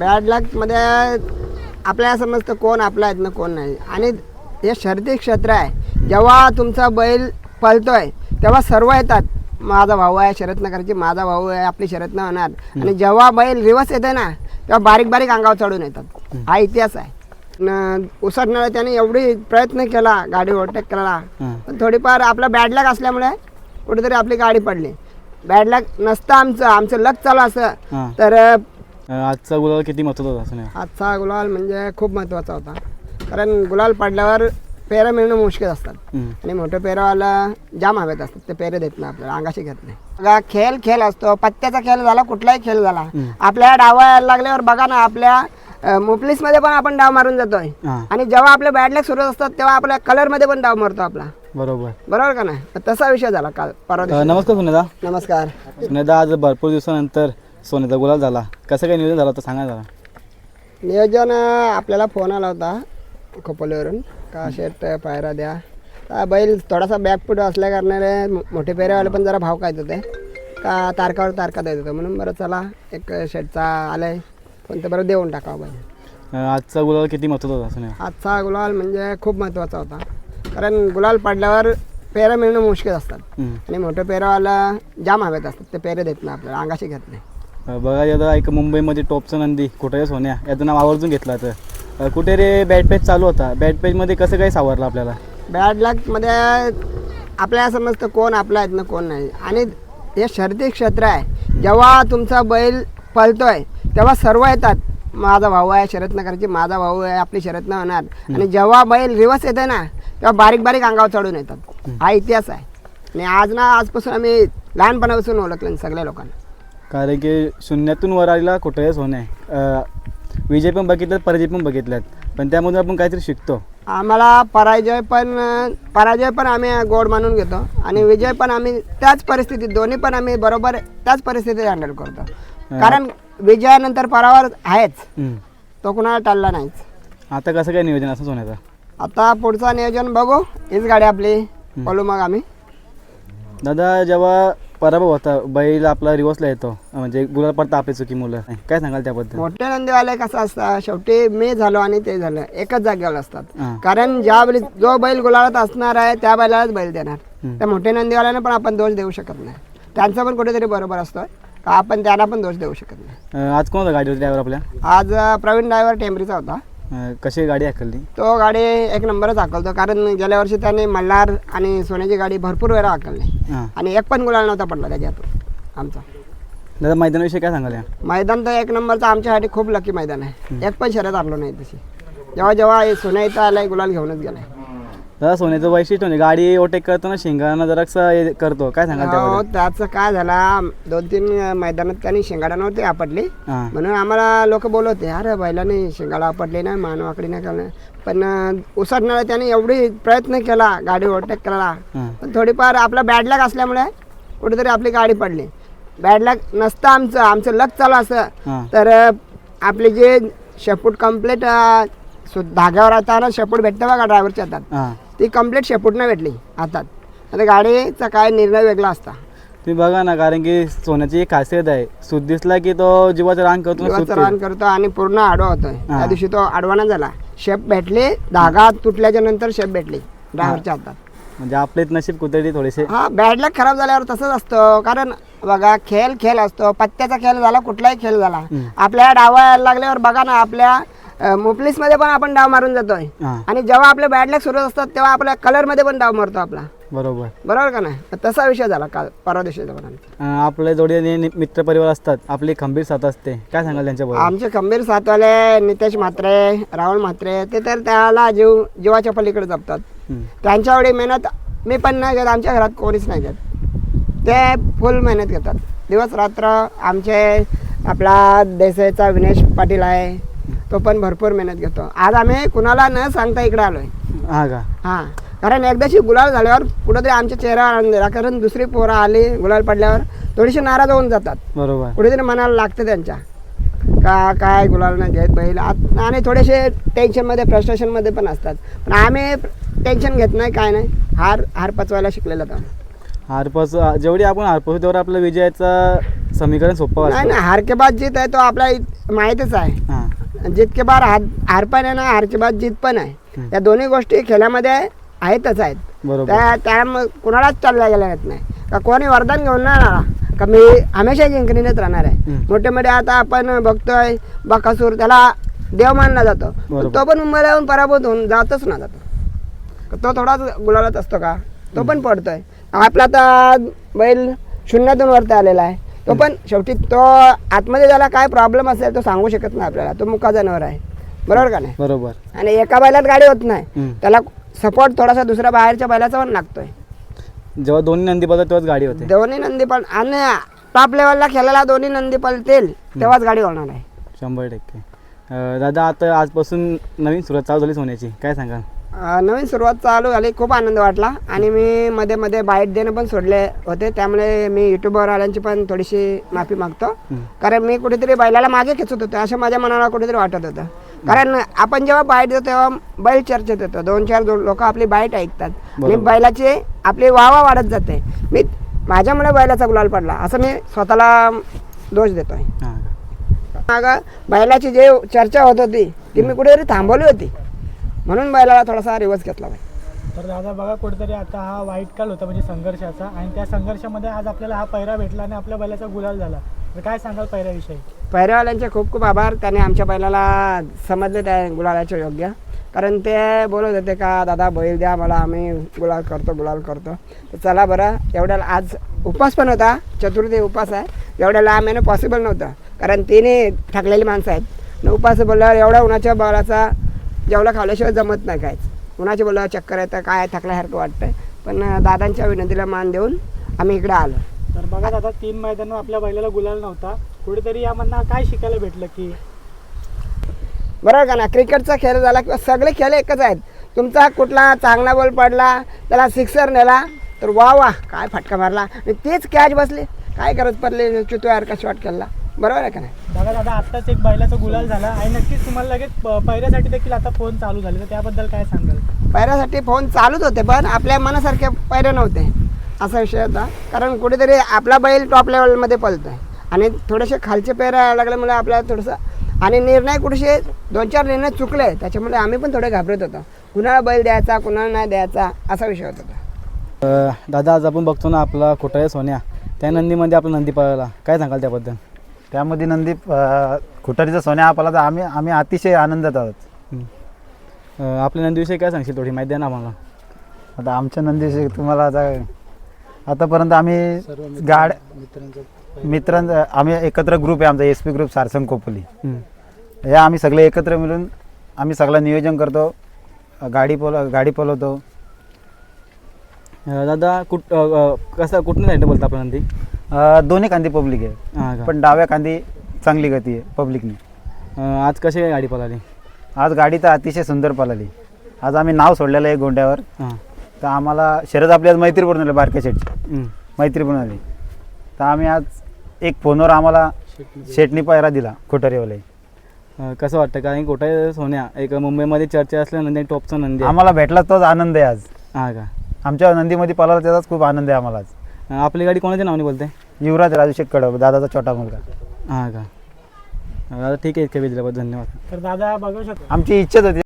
Bad लकमध्ये आपल्याला समजतं कोण आपला आहेत ना कोण नाही. आणि हे शर्ती क्षेत्र आहे. जेव्हा तुमचा बैल पळतोय तेव्हा सर्व येतात. माझा भाऊ आहे शरद माझा भाऊ आहे आपली शरद न होणार आणि जेव्हा बैल रिवर्स येते ना तेव्हा बारीक बारीक अंगावर चढून येतात. हा इतिहास आहे. न उसटणारा त्याने एवढी प्रयत्न केला गाडी ओव्हरटेक करायला हां पण थोडीफार आपला बॅड लक असल्यामुळे कुठेतरी आपली गाडी पडली. बॅड लक नसतं आमचं आमचं लक चालू असं तर आजचा गुलाल किती महत्त्वाचा होता आजचा गुलाल म्हणजे खूप महत्त्वाचा होता. कारण गुलाल पडल्यावर पेरं मिळणं मुश्किल असतात. आणि मोठं पेरवाला जाम हवेत असतात. ते पेरे देत नाही आपल्याला अंगाशी घेत नाही. बघा खेळ खेळ असतो. पत्त्याचा खेळ झाला कुठलाही खेळ झाला. आपल्या डावा यायला लागल्यावर बघा ना आपल्या मुपलीसमध्ये पण आपण डाव मारून जातोय. आणि जेव्हा आपले बॅड लक सुरू असतात तेव्हा आपल्या कलरमध्ये पण डाव मारतो आपला. बरोबर. बरोबर का नाही? तसा विषय झाला काल परवा. नमस्कार सुनेदा. नमस्कार. सुनेदा आज भरपूर दिवसानंतर सोन्याचा गुलाल झाला. कसं काय नियोजन झालं होतं? सांगा जरा. नियोजन अं, आपल्याला फोन आला होता खोपोलीवरून. का शेट पायरा द्या. बैल थोडासा बॅकफूट असल्या कारणाने मो- मोठे पेरेवाले पण जरा भाव काय होते. का तारकावर तारका देत होतं म्हणून बरं चला एक शेटचा आलाय. पण ते बरं देऊन टाकावं बैल. अं, आजचा गुलाल किती महत्त्वाचा होता आजचा गुलाल म्हणजे खूप महत्त्वाचा होता. कारण गुलाल पडल्यावर पेरं मिळणं मुश्किल असतात. हम्म. आणि मोठं पेरवाला जाम हवेत असतात ते पेरे देत नाही आपल्याला अंगाशी घेत नाही. बघा आता एक मुंबईमध्ये टॉपचं नंदी कुठे सोन्या? याचं नाव आवर्जून घेतलं तर कुठे रे बॅट पेज चालू होता? बॅट पेजमध्ये कसं काय सावरलं आपल्याला? बॅड लकमध्ये आपल्याला समजतं कोण आपला आहेत ना कोण नाही. आणि हे शर्ती क्षेत्र आहे. जेव्हा तुमचा बैल पळतोय तेव्हा सर्व येतात. माझा भाऊ आहे शरद नगरची माझा भाऊ आहे आपली शरद न होणार आणि जेव्हा बैल रिवर्स येते ना तेव्हा बारीक बारीक अंगावर चढून येतात. हा इतिहास आहे. आणि आज ना आजपासून आम्ही लहानपणापासून ओळखलं सगळ्या लोकांना. कारण की शून्यातून वर आलेला कुठे सोन्या अं, विजय पण बघितल्यात पराजय पण बघितल्यात पण त्यामधून आपण काहीतरी शिकतो. आम्हाला पराजय पण पराजय पण आम्ही गोड मानून घेतो. आणि विजय पण आम्ही त्याच परिस्थितीत दोन्ही पण आम्ही बरोबर त्याच परिस्थितीत हँडल करतो. कारण विजयानंतर पराभव आहेच. तो कुणाला टाळला नाहीच. आता कसं काय नियोजन असं सोन्याचं आता पुढचं नियोजन बघू. हीच गाडी आपली बोलू मग आम्ही. दादा जेव्हा पराभव होता बैल आपला रिवर्सला येतो. म्हणजे गुलाल पडता आपली चुकी मुलं. काय सांगाल त्याबद्दल? मोठे नंदीवाले कसं असतं शेवटी मी झालो आणि ते झालं. एकच जागेवर असतात. हां. कारण ज्या बैल जो बैल गुलाळात असणार आहे त्या बैलालाच बैल देणार. त्या मोठ्या नंदीवाल्याने पण आपण दोष देऊ शकत नाही. त्यांचं पण कुठेतरी बरोबर असतं का आपण त्यांना पण दोष देऊ शकत नाही. अं, आज कोण होता गाडीवर ड्रायव्हर आपल्या? आज अ, प्रवीण ड्रायव्हर टेंबरीचा होता. अं, कशी गाडी हाकलली? तो गाडी एक नंबरच हाकलतो कारण गेल्या वर्षी त्याने मल्हार आणि सोन्याची गाडी भरपूर वेळा हाकलली. हां. आणि एक पण गुलाल नव्हता पडला त्याच्यातून आमचा. दादा मैदानाविषयी काय सांगाल या? मैदान तर एक नंबरचं आमच्यासाठी खूप लकी मैदान आहे. एक पण शर्यत हरलो नाही तशी. जेव्हा जेव्हा हे सोन्या इथं आलाय गुलाल घेऊनच गेलाय. दादा सोन्याचं वैशिष्ट्य म्हणजे गाडी ओटेक करताना शिंगाना जरासा हे करतो. काय सांगाल हो त्याबद्दल? त्याचं काय झाला दोन तीन मैदानात त्यांनी शेंगाडा नव्हती आपटली. हां. म्हणून आम्हाला लोक बोलवते अरे बैलाने शेंगाला आपटली नाही मानवाकडी नाही केलं. पण उसटणारा त्याने एवढी प्रयत्न केला गाडी ओव्हरटेक करायला. हां. पण थोडीफार आपला बॅड लक असल्यामुळे कुठेतरी आपली गाडी पडली. बॅड लक नसतं आमचं आमचं लक चालू असं तर अ, आपले जे शेपूट कंप्लीट धाग्यावर आता ना शेपूट भेटतं बघा ड्रायव्हरच्या हातात. हां. ती कंप्लीट शेपूट नाही भेटली हातात. आता गाडीचा काय निर्णय वेगळा असता. तुम्ही बघा ना कारण की सोन्याची एक खासियत आहे. सूत दिसला की तो जीवाचं रान करतो ना जीवाचं. रान करतो आणि पूर्ण आडवा होतोय. त्या दिवशी तो आडवाना झाला. शेप भेटली धागा तुटल्याच्या नंतर शेप भेटली ड्रायव्हरच्या हातात. म्हणजे आपले नशीब कुठेतरी थोडेसे. हा बॅड लक खराब झाल्यावर तसंच असतं. कारण बघा खेळ खेळ असतो. पत्त्याचा खेळ झाला कुठलाही खेळ झाला. आपल्या डावा यायला लागल्यावर बघा ना आपल्या मुपलीसमध्ये पण आपण डाव मारून जातोय. हां. आणि जेव्हा आपले बॅड लक सुरू असतात तेव्हा आपल्या कलरमध्ये पण डाव मारतो आपला. बरोबर. बरोबर का नाही? तसा विषय झाला काल परवा दिवशीचा पण आमचा. अं, आपल्या जोडी मित्र परिवार असतात. आपली खंबीर साथ असते. काय सांगाल त्यांच्याबरोबर? आमचे खंबीर सातवाले नितेश म्हात्रे राहुल म्हात्रे ते तर त्याला जीव जीवाच्या पलीकडे जपतात. हम्म. त्यांच्या एवढी मेहनत मी पण नाही घेत आमच्या घरात कोणीच नाही घेत. ते फुल मेहनत घेतात. दिवस रात्र आमचे आपला देसाईचा विनेश पाटील आहे. तो पण भरपूर मेहनत घेतो. आज आम्ही कुणाला न सांगता इकडे आलोय. हा का? हां. कारण एकदाशी गुलाल झाल्यावर कुठंतरी आमच्या चेहऱ्यावर आनंद कारण दुसरी पोरं आली गुलाल पडल्यावर थोडीशी नाराज होऊन जातात. बरोबर. कुठेतरी मनाला लागतं त्यांच्या. का काय गुलाल नाही घेत बैल. आत- आणि थोडेसे टेन्शनमध्ये फ्रस्ट्रेशनमध्ये पण असतात. पण आम्ही टेन्शन घेत नाही काय नाही. हार हार पचवायला शिकलेलो आहोत हारपास जेवढी आपण हारपासू तेवढा आपला विजयाचा समीकरण सोपं नाही वाटतं. हार के बाद जीत आहे तो आपला इत- माहीतच आहे. हां. जीत के बाद हार हार पण आहे ना हार के बाद जीत पण आहे. या दोन्ही गोष्टी खेळामध्ये आहेतच आहेत. त्या त्यामुळे कुणालाच चालल्या गेल्या येत नाही. का कोणी वरदान घेऊन नाही राहणार? का मी हमेशा जिंकणीनेच राहणार आहे. मोठे मोठे आता आपण बघतोय बकासूर त्याला देव मानला जातो. तो पण मुंबईला येऊन पराभूत होऊन जातच ना जातो. तो थोडाच गुलालात असतो का? तो पण पडतोय. आपला आता बैल शून्यातून वरती आलेला आहे. तो पण शेवटी तो आतमध्ये त्याला काय प्रॉब्लेम असेल तो सांगू शकत नाही आपल्याला. तो मुका जनावर आहे. बरोबर का नाही? बरोबर. आणि एका बैलात गाडी होत नाही. त्याला सपोर्ट थोडासा दुसऱ्या बाहेरच्या बैलाचा पण लागतोय. जेव्हा दोन्ही नंदी बदल तेव्हाच गाडी होते. दोन्ही नंदी पण आणि टॉप लेवलला खेळायला दोन्ही नंदी पळतील तेव्हाच गाडी होणार आहे. शंभर टक्के. दादा आता आजपासून नवीन सुरुवात चालू झालीच होण्याची. काय सांगाल? नवीन सुरुवात चालू झाली खूप आनंद वाटला. आणि मी मध्ये मध्ये बाईट देणं पण सोडले होते. त्यामुळे मी युट्यूबवर आल्यांची पण थोडीशी माफी मागतो. कारण मी कुठेतरी बैलाला मागे खेचत होतो. असं माझ्या मनाला कुठेतरी वाटत होतं. कारण आपण जेव्हा बाईट देतो तेव्हा बैल चर्चेत येतो. दोन चार लोक आपली बाईट ऐकतात. आणि. बैलाची आपली वावा वाढत जाते. मी माझ्यामुळे बैलाचा गुलाल पडला. असं मी स्वतःला दोष देतोय. मागं बैलाची जे चर्चा होत होती ती मी कुठेतरी थांबवली होती. म्हणून बैलाला थोडासा रिवर्स घेतला पाहिजे तर दादा बघा कुठेतरी आता हा वाईट काल होता म्हणजे संघर्षाचा. आणि त्या संघर्षामध्ये आज आपल्याला हा पैरा भेटला आणि आपल्या बैलाचा गुलाल झाला. तर काय सांगाल पैऱ्याविषयी पैरेवाल्यांचे खूप खूप आभार. त्याने आमच्या बैलाला समजले त्या गुलालाचे योग्य. कारण ते बोलत होते का दादा बैल द्या मला आम्ही गुलाल करतो गुलाल करतो. तर चला बरं एवढ्याला आज उपास पण होता. चतुर्थी उपास आहे. एवढ्या लांब येणं पॉसिबल नव्हतं. कारण तिने थकलेली माणसं आहेत. उपास बोलल्यावर एवढ्या उन्हाच्या बळाचा जेवढा खाल्ल्याशिवाय जमत नाही काहीच. उन्हाच्या बोलल्यावर चक्कर येतं काय थकल्यासारखं वाटतंय. पण दादांच्या विनंतीला मान देऊन आम्ही इकडे आलो. तर बघा दादा तीन मैदानावर आपल्या बैलाला गुलाल नव्हता. कुठेतरी यामधनं काय शिकायला भेटलं की? बरोबर का ना क्रिकेटचा खेळ झाला किंवा सगळे खेळ एकच आहेत. तुमचा कुठला चांगला बॉल पडला त्याला सिक्सर नेला तर वा वा काय फटका मारला. आणि तेच कॅच बसले. काय गरज पडली चुतवारका शॉट केला बरोबर आहे का नाही? बघा दादा आत्ताच एक बैलाचा गुलाल झाला आणि नक्कीच तुम्हाला लगेच प- पैऱ्यासाठी देखील आता फोन चालू झाले. तर त्याबद्दल काय सांगाल? पैऱ्यासाठी फोन चालूच होते पण आपल्या मनासारखे पैरे नव्हते. असा विषय होता. कारण कुठेतरी आपला बैल टॉप लेवलमध्ये पळतोय. आणि थोडेसे खालचे पैर लागल्यामुळे आपल्याला थोडंसं आणि निर्णय कुठेसे दोन चार निर्णय चुकले. त्याच्यामुळे आम्ही पण थोडे घाबरत होतो. कुणाला बैल द्यायचा कुणाला नाही द्यायचा असा विषय होत होता. अं, दादा आज आपण बघतो ना आपला खोटाळे सोन्या. त्या नंदीमध्ये आपला नंदी पळाला काय सांगाल त्याबद्दल? त्यामध्ये नंदी अ, खुटारीचा सोन्या आपला तर आम्ही आम्ही अतिशय आनंदात आहोत. अं, आपल्या नंदीविषयी काय सांगशील थोडी? माहिती द्या ना आम्हाला. आता आमच्या नंदीशी तुम्हाला आता आतापर्यंत आम्ही गाड मित्रांचा आम्ही एकत्र ग्रुप आहे आमचा एस पी ग्रुप सारसंग कोपली हं. या आम्ही सगळे एकत्र मिळून आम्ही सगळं नियोजन करतो. गाडी पोल गाडी पलवतो. अं, दादा कुठ अं, अं, कसं कुठून साईडनं बोलता आपला नंदी? अ, दोन्ही कांदी पब्लिक आहे. हां का? पण डाव्या कांदी चांगली गती आहे पब्लिकनी अं, आज कशी काय गाडी पळाली? आज गाडी तर अतिशय सुंदर पळाली. आज आम्ही नाव सोडलेलं आहे गोंड्यावर. हां. तर आम्हाला शरद आपली आज मैत्री पूर्ण आली बारक्या शेटची. मैत्री पण आली तर आम्ही आज एक फोनवर आम्हाला शेटनी पायरा दिला खोटारीवाले अं, कसं वाटतं? कारण की खोटाळे सोन्या? एक मुंबईमध्ये चर्चा असल्या नंदी टॉपचा नंदी आहे. आम्हाला भेटला तोच आनंद आहे आज. हां का? आमच्या नंदीमध्ये पळाला त्याचाच खूप आनंद आहे आम्हाला आज. आपली गाडी कोणाच्या नावाने बोलते? युवराज राजूशेख कडव दादाचा छोटा मुलगा. हां का? दादा ठीक आहे इतक्या वेळ दिल्याबद्दल धन्यवाद. तर दादा बघू शकतो? आमची इच्छाच होती.